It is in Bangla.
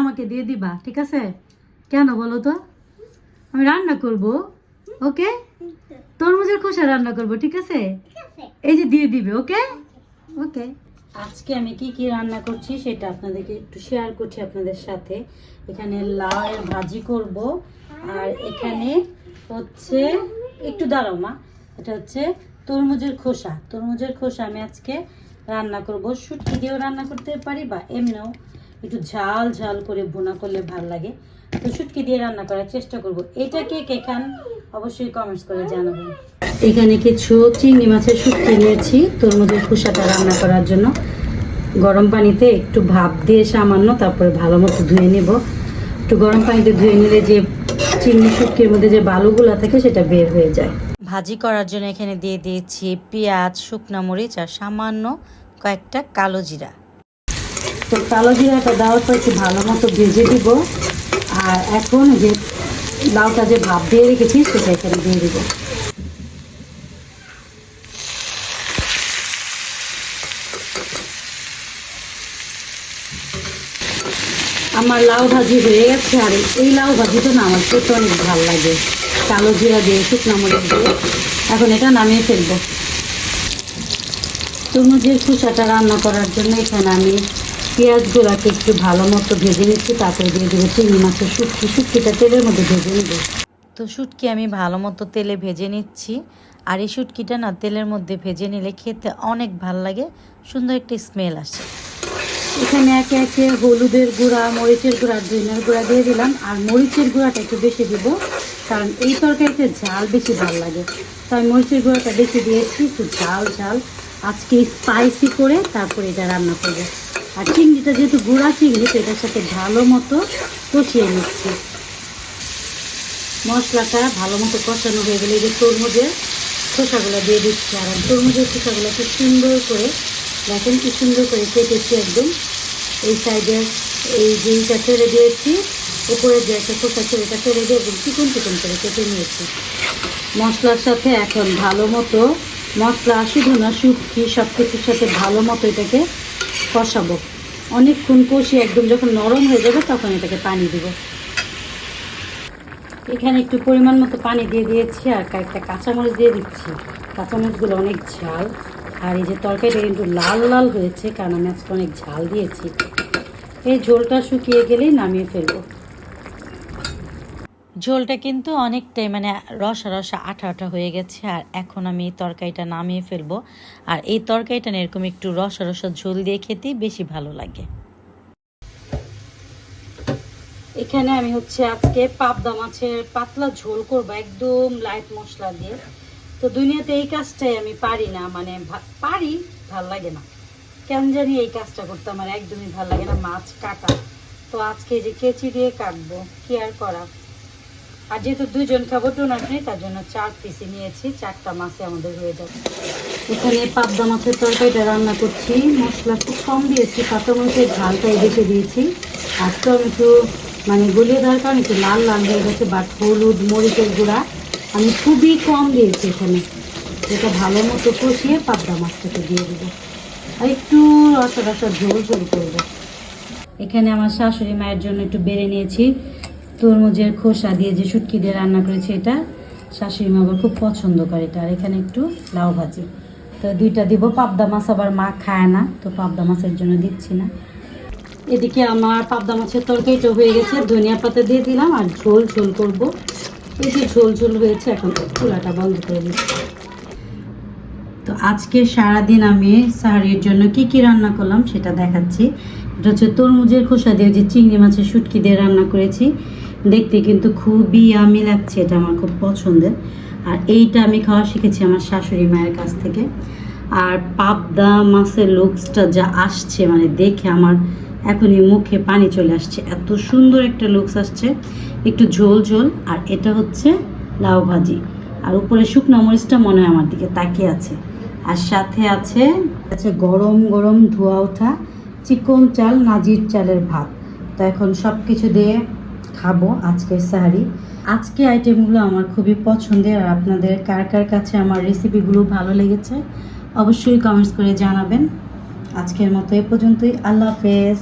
আমাকে দিয়ে দিবা ঠিক আছে? কেন বলো তো? আমি রান্না করব ওকে? তরমুজের খোসা রান্না করব ঠিক আছে? এই যে দিয়ে দিবে ওকে? ওকে। আজকে আমি কি কি রান্না করছি সেটা আপনাদেরকে একটু শেয়ার করছি আপনাদের সাথে। এখানে লাউয়ের ভাজি করব আর এখানে হচ্ছে একটু দাঁড়াও মা এটা হচ্ছে তরমুজের খোসা। তরমুজের খোসা আমি আজকে রান্না করব। শুটকি দিয়েও রান্না করতে পারি বা এমনিও একটু ঝাল ঝাল করে ভুনা করলে ভালো লাগে। তো শুটকি দিয়ে রান্না করার চেষ্টা করব। এটা কে কে খান অবশ্যই কমেন্টস করে জানাবেন। এখানে কিছু চিংড়ি মাছের শুটকি নিয়েছি, তরমুজের খোসাটা রান্না করার জন্য। গরম পানিতে একটু ভাপ দিয়ে সামান্য তারপরে ভালো মতো ধুয়ে নেব। একটু গরম পানিতে ধুয়ে নিলে যে চিংড়ি শুটকির মধ্যে যে বালুগুলো থাকে সেটা বের হয়ে যায়। ভাজি করার জন্য এখানে দিয়ে দিয়েছি পেঁয়াজ, শুকনা মরিচ আর সামান্য কয়েকটা কালো জিরা। তো কালো জিরাটা দেওয়ার পর একটু ভালো মতো ভেজে দিব। আর এখন যে লাউটা যে ভাপ দিয়ে রেখেছি, সেটা এখানে দিয়ে দিব। আমার লাউ ভাজি হয়ে গেছে, আর এই লাউ ভাজিটা না আমার খেতে অনেক ভালো লাগে। কালো জিরা দিয়ে, শুকনো মরিচ দিয়ে। এখন এটা নামিয়ে ফেলব। তরমুজের খোসাটা রান্না করার জন্য এখানে আমি পেঁয়াজগুলোকে একটু ভালো মতো ভেজে নিচ্ছি তারপরে দিয়ে দেবো চিংড়ি মাছের শুটকি। শুটকিটা তেলের মধ্যে ভেজে নেব। তো শুটকি আমি ভালো মতো তেলে ভেজে নিচ্ছি। আর এই শুটকিটা না তেলের মধ্যে ভেজে নিলে খেতে অনেক ভালো লাগে সুন্দর একটা স্মেল আসে। এখানে একে একে হলুদের গুঁড়া মরিচের গুঁড়া ধনিয়ার গুঁড়া দিয়ে দিলাম। আর মরিচের গুঁড়াটা একটু বেশি দিব কারণ এই তরকারিতে ঝাল বেশি ভালো লাগে। তাই মরিচের গুঁড়াটা বেশি দিয়েছি একটু ঝাল ঝাল। আজকে স্পাইসি করে তারপরে এটা রান্না করব। আর চিংড়িটা যেহেতু গুঁড়া চিংড়ি, তো এটার সাথে ভালো মতো কষিয়ে নিচ্ছি। মশলাটা ভালো মতো কষানো হয়ে গেলে যে তরমুজের খোসাগুলো দিয়ে দিচ্ছি। আর তরমুজের খোসাগুলো খুব সুন্দর করে, দেখেন কি সুন্দর করে কেটেছি একদম। এই সাইডে এই যেইটা ছেড়ে দিয়েছি উপরে যে একটা খোসা ছিল এটা ছেড়ে দিয়ে একদম চিকন চিকন করে কেটে নিয়েছি। মশলার সাথে এখন ভালো মতো মশলা, শুধু না শুটকি সব কিছুর সাথে ভালো মতো এটাকে কষাবো। অনেকক্ষণ কষিয়ে একদম যখন নরম হয়ে যাবে তখন এটাকে পানি দেবো। এখানে একটু পরিমাণ মতো পানি দিয়ে দিয়েছি আর কয়েকটা কাঁচামরিচ দিয়ে দিচ্ছি। কাঁচামরিচগুলো অনেক ঝাল। আর এই যে তরকারিটা কিন্তু লাল লাল হয়েছে, কারণ আমি আজকে অনেক ঝাল দিয়েছি। এই ঝোলটা শুকিয়ে গেলেই নামিয়ে ফেলব। ঝোলটা কিন্তু অনেকটাই মানে রসা রসা আঠা আঠা হয়ে গেছে, আর এখন আমি এই তরকারিটা নামিয়ে ফেলব। আর এই তরকারিটা এরকম একটু রসা রসা ঝোল দিয়ে খেতেই বেশি ভালো লাগে। এখানে আমি হচ্ছে আজকে পাবদা মাছের পাতলা ঝোল করব, একদম লাইট মশলা দিয়ে। তো দুনিয়াতে এই কাজটাই আমি পারি না মানে পারি, ভালো লাগে না। কেন জানি এই কাজটা করতে আমার একদমই ভালো লাগে না, মাছ কাটা। তো আজকে যে কেচি দিয়ে কাটবো, কি আর করা আর যেহেতু দুজন খাব টোনার নেই, তার জন্য চার পিসি নিয়েছি। চারটা মাছে আমাদের হয়ে যাবে। এখানে পাবদা মাছের তরকারিটা রান্না করছি। মশলা খুব কম দিয়েছি কাঁচা মরিচের ঝালটাই বেশি দিয়েছি। আর তো আমি টমেটো মানে গলিয়ে দেওয়ার কারণে একটু লাল লাল হয়ে গেছে বাট হলুদ, মরিচের গুঁড়া আমি খুবই কম দিয়েছি এখানে। যেটা ভালো মতো কষিয়ে পাবদা মাছটাকে দিয়ে দেবো। আর একটু রসা রসা ঝোল ঝোল করব। এখানে আমার শাশুড়ি মায়ের জন্য একটু বেড়ে নিয়েছি। তরমুজের খোসা দিয়ে যে শুটকি দিয়ে রান্না করেছি এটা, শাশুড়ি মা খুব পছন্দ করে এটা। আর এখানে একটু লাউ ভাজি। তো দুইটা দিব, পাবদা মাছ আবার মা খায় না, তো পাবদা মাছের জন্য দিচ্ছি না। এদিকে আমার পাবদা মাছের তরকারিটা হয়ে গেছে, ধনিয়া পাতা দিয়ে দিলাম আর ঝোল ঝোল করব। এই যে ঝোল ঝোল হয়েছে, এখন চুলাটা বন্ধ করে দিচ্ছি। আজকে সারাদিন আমি সাহারির জন্য কি কি রান্না করলাম সেটা দেখাচ্ছি। এটা হচ্ছে তরমুজের খোসা দিয়ে যে চিংড়ি মাছের শুটকি দিয়ে রান্না করেছি। দেখতে কিন্তু খুবই আমি লাগছে, এটা আমার খুব পছন্দের। আর এইটা আমি খাওয়া শিখেছি আমার শাশুড়ি মায়ের কাছ থেকে। আর পাবদা মাছের লুকসটা যা আসছে মানে দেখে আমার এখনই মুখে পানি চলে আসছে। এত সুন্দর একটা লুকস আসছে, একটু ঝোল ঝোল। আর এটা হচ্ছে লাউ ভাজি। আর উপরে শুকনো মরিচটা মনে হয় আমার দিকে তাকিয়ে আছে। আর সাথে আছে আছে গরম গরম ধোয়া ওঠা চিকন চাল, নাজির চালের ভাত। তো এখন সব কিছু দিয়ে খাব আজকের সাহারি। আজকে আইটেমগুলো আমার খুবই পছন্দের আর আপনাদের কার কার কাছে আমার রেসিপিগুলো ভালো লেগেছে, অবশ্যই কমেন্টস করে জানাবেন। আজকের মতো এ পর্যন্তই। আল্লাহ হাফেজ।